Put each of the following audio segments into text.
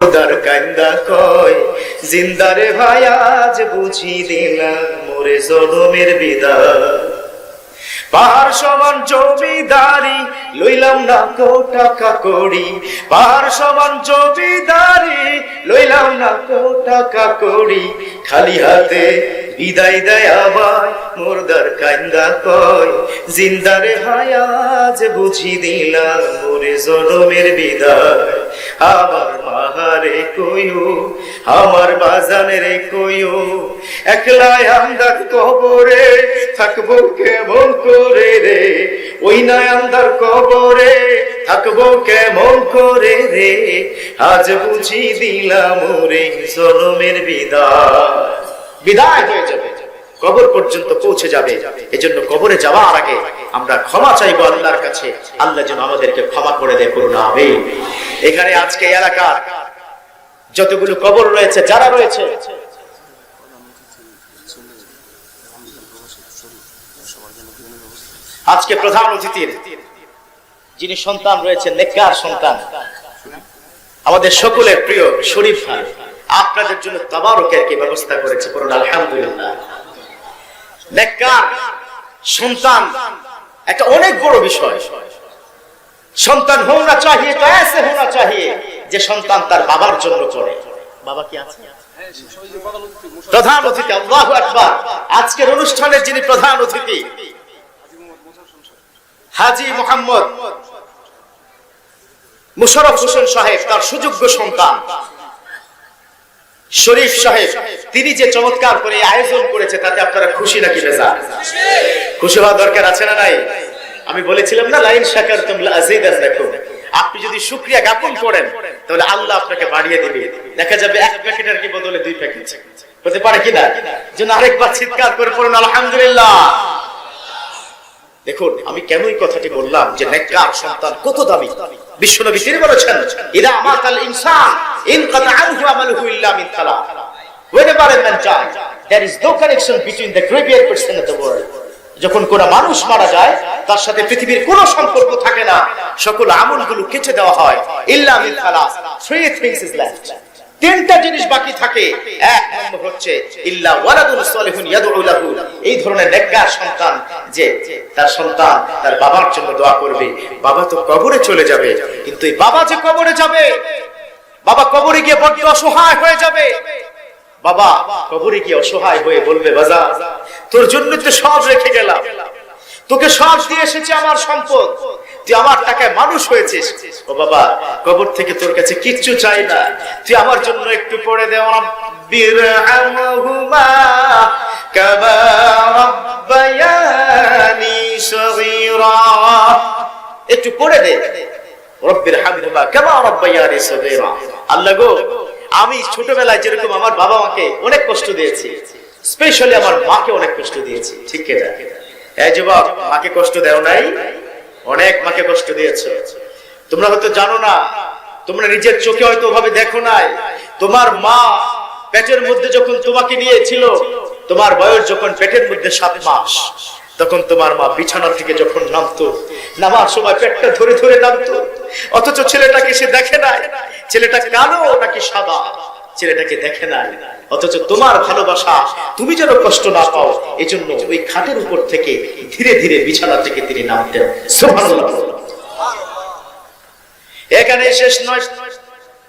খোদার কান্দা কয় জিন্দারে ভাই, আজ বুঝি দিলাম মোরে জনমের বিদায়। পাহাড় সমান জমিদারি, লইলাম না কো টাকা করি পাহাড় সমান জমিদারি, লইলাম না কো টাকা করি খালি হাতে বিদায় দেয় আবার মোরদার কান্দা কয় জিন্দারে হায়াজ বুঝি দিলাম মোরে জনমের বিদায়। আমার মাহারে কইও, আমার বাজানের কইও, একলাই আমদার কবরে থাকব কেমন করে রে? ওই না আমদার কবরে থাকব কেমন করে রে? আজ বুঝি দিলাম রে জনমের বিদায়। বিদায় হয়ে যাবে। কবর পর্যন্ত পৌঁছে যাবে। এজন্য কবরে যাওয়ার আগে আমরা ক্ষমা চাইব আল্লাহর কাছে। আল্লাহ যেন আমাদেরকে ক্ষমা করে দেয় হবে এখানে আজকে এলাকার যতগুলো কবর রয়েছে, যারা রয়েছে? আজকে প্রধান অতিথির, যিনি সন্তান রয়েছে নেককার সন্তান। আমাদের সকলের প্রিয় শরীফ ভাই, আপনাদের জন্য তাবারকের কি ব্যবস্থা করেছে? করুন, আলহামদুলিল্লাহ। সন্তান, একটা অনেক বড় বিষয়। সন্তান চাহিয়ে তো এসে চাহিয়ে, যে সন্তান তার বাবার জন্য বাবা কি আছে? প্রধান অতিথি আকবার। আজকের অনুষ্ঠানের যিনি প্রধান অতিথি, হাজি মোহাম্মদ মুশারফ হোসেন সাহেব, তার সুযোগ্য সন্তান। শরীফ সাহেব, তিনি যে চমৎকার করে আয়োজন করেছে, তাতে আপনারা খুশি নাকি বেজা? খুশি হওয়া দরকার আছে না নাই? আমি বলেছিলাম না, লাইন শাকার তোমরা আজিদান দেখো আপনি যদি শুক্রিয়া জ্ঞাপন করেন, তাহলে আল্লাহ আপনাকে বাড়িয়ে দিবে। দেখা যাবে এক প্যাকেটের কি বদলে দুই প্যাকেট? হতে পারে কিনা যেন আরেকবার চিৎকার করে পড়ুন, আলহামদুলিল্লাহ। দেখুন, আমি কেন এই কথাটি বললাম যে নেককার সন্তান কত দামি? বিশ্বনবী তিনি বলেছেন, ইদা আমাতাল ইনসান, ইন কাতা আনহু আমালুহু ইল্লা মিন তালা। Whenever a man dies, there is no connection between the greatest person of the world. যখন কোন মানুষ মারা যায়, তার সাথে পৃথিবীর কোনো সম্পর্ক থাকে না। সকল আমলগুলো কেটে দেওয়া হয়, ইল্লা মিন খালাস থ্রি থিংস ইজ লেফট তিনটা জিনিস বাকি থাকে। এক নম্বর হচ্ছে, ইল্লা ওয়ালাদুন সালিহুন ইয়াদউ এই ধরনের নেককার সন্তান যে তার সন্তান তার বাবার জন্য দোয়া করবে, বাবা তো কবরে চলে যাবে, কিন্তু এই বাবা যে কবরে যাবে, বাবা কবরে গিয়ে বড্ড অসহায় হয়ে যাবে। বাবা কবরে গিয়ে অসহায় হয়ে বলবে, বাজা, তোর জন্য তো সব রেখে গেলাম। তোকে সব দিয়ে এসেছে আমার সম্পদ। তুই আমার টাকায় মানুষ হয়েছিস। ও বাবা, কবর থেকে তোর কাছে কিচ্ছু চাই না। তুই আমার জন্য একটু পড়ে দে একটু পড়ে দে। রব্বির হামহুমা কামা রাব্বায়ানি সগীরা। আল্লাহ গো, আমি ছোটবেলায় যেরকম আমার বাবা মাকে অনেক কষ্ট দিয়েছি, স্পেশালি আমার মাকে অনেক কষ্ট দিয়েছি। ঠিক এটা এই যুবক, মাকে কষ্ট দেও নাই? অনেক মাকে কষ্ট দিয়েছে। তোমরা হয়তো জানো না, তোমরা নিজের চোখে হয়তো ভাবে দেখো নাই। তোমার মা পেটের মধ্যে যখন তোমাকে নিয়েছিল, তোমার বয়স যখন পেটের মধ্যে সাত মাস, তখন তোমার মা বিছানা থেকে যখন নামতো, নামার সময় পেটটা ধরে ধরে নামতো, অথচ ছেলেটাকে সে দেখে নাই। ছেলেটা কালো নাকি সাদা? ছেলেটাকে দেখে নাই। অথচ তোমার ভালোবাসা, তুমি যেন কষ্ট না পাও এই জন্য ওই খাটের উপর থেকে ধীরে ধীরে বিছানা থেকে তিনি নামতেন। এখানে শেষ নয়।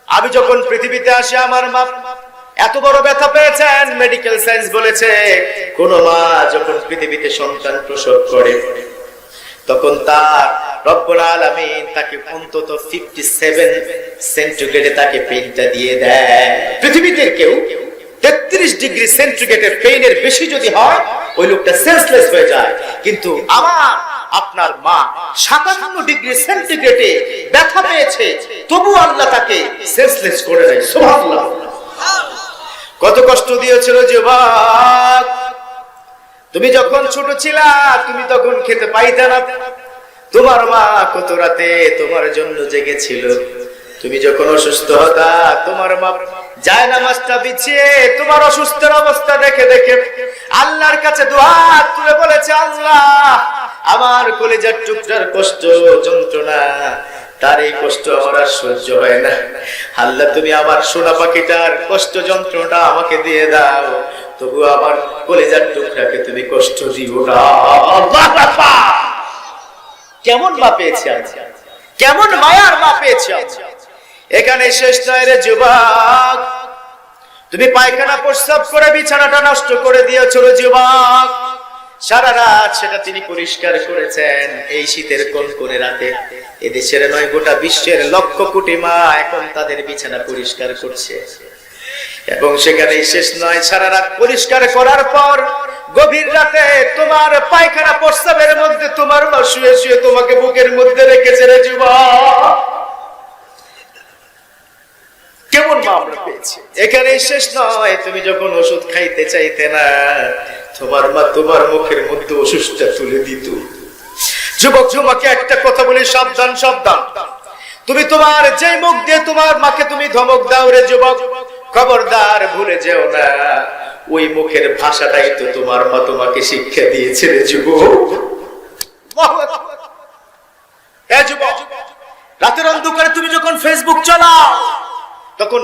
আমি যখন পৃথিবীতে আসি, আমার মা এত বড় ব্যথা পেয়েছেন মেডিকেল সায়েন্স বলেছে, কোন মা যখন পৃথিবীতে সন্তান প্রসব করে, তখন তার রব্বুল আলামিন তাকে অন্তত 57 সেন্টিগ্রেডে তাকে পেইনটা দিয়ে দেয়। পৃথিবীতে কেউ 33 ডিগ্রি সেন্টিগ্রেডের পেইনের বেশি যদি হয়, ওই লোকটা সেন্সলেস হয়ে যায়। কিন্তু আমার, আপনার মা 57 ডিগ্রি সেন্টিগ্রেডে ব্যথা পেয়েছে তবু আল্লাহ তাকে সেন্সলেস করে দেয়। সুবহানাল্লাহ। কত কষ্ট দিয়েছিল যুবক তুমি যখন ছোট ছিলা, তুমি তখন খেতে পাইতে না। তোমার মা কত রাতে তোমার জন্য জেগেছিল। তুমি যখন অসুস্থ হতা, তোমার মা যায় নামাজটা বিছিয়ে তোমার অসুস্থের অবস্থা দেখে দেখে আল্লাহর কাছে দুহাত তুলে বলেছে, আল্লাহ, আমার টুকরার কষ্ট, যন্ত্রণা, তার এই কষ্ট আমার আর সহ্য হয় না। আল্লাহ, তুমি আমার সোনা পাখিটার কষ্ট, যন্ত্রণাটা আমাকে দিয়ে দাও। তবু আমার কলেজার টুকরাকে তুমি কষ্ট দিও না। কেমন মা পেয়েছি কেমন মায়ার মা পেয়েছি? এখানে শেষ নয় রে যুবক। তুমি পায়খানা প্রস্রাব করে বিছানাটা নষ্ট করে দিয়েছ রে যুবক। সারা রাত সেটা তিনি পরিষ্কার করেছেন এই শীতের কোন কোনে রাতে। এদেশের নয়, গোটা বিশ্বের লক্ষ কোটি মা এখন তাদের বিছানা পরিষ্কার করছে। এবং সেখানে শেষ নয়, সারা রাত পরিষ্কার করার পর গভীর রাতে তোমার পায়খানা প্রস্তাবের মধ্যে তোমার মা শুয়ে শুয়ে তোমাকে বুকের মধ্যে রেখেছে রে যুবক কেমন মা আমরা পেয়েছি। এখানে শেষ নয়, তুমি যখন ওষুধ খাইতে চাইতে না, তোমার মা তোমার মুখের মধ্যে ওষুধটা তুলে দিত। যুবক যুবকে একটা কথা বলি, সাবধান সাবধান। তুমি তোমার যে মুখ দিয়ে তোমার মাকে তুমি ধমক দাও রে যুবক, খবরদার ভুলে যেও না। ওই মুখের ভাষাটাই তো তোমার মা তোমাকে শিক্ষা দিয়েছে রে যুবক। রাতের অন্ধকারে তুমি যখন ফেসবুক চালাও, তখন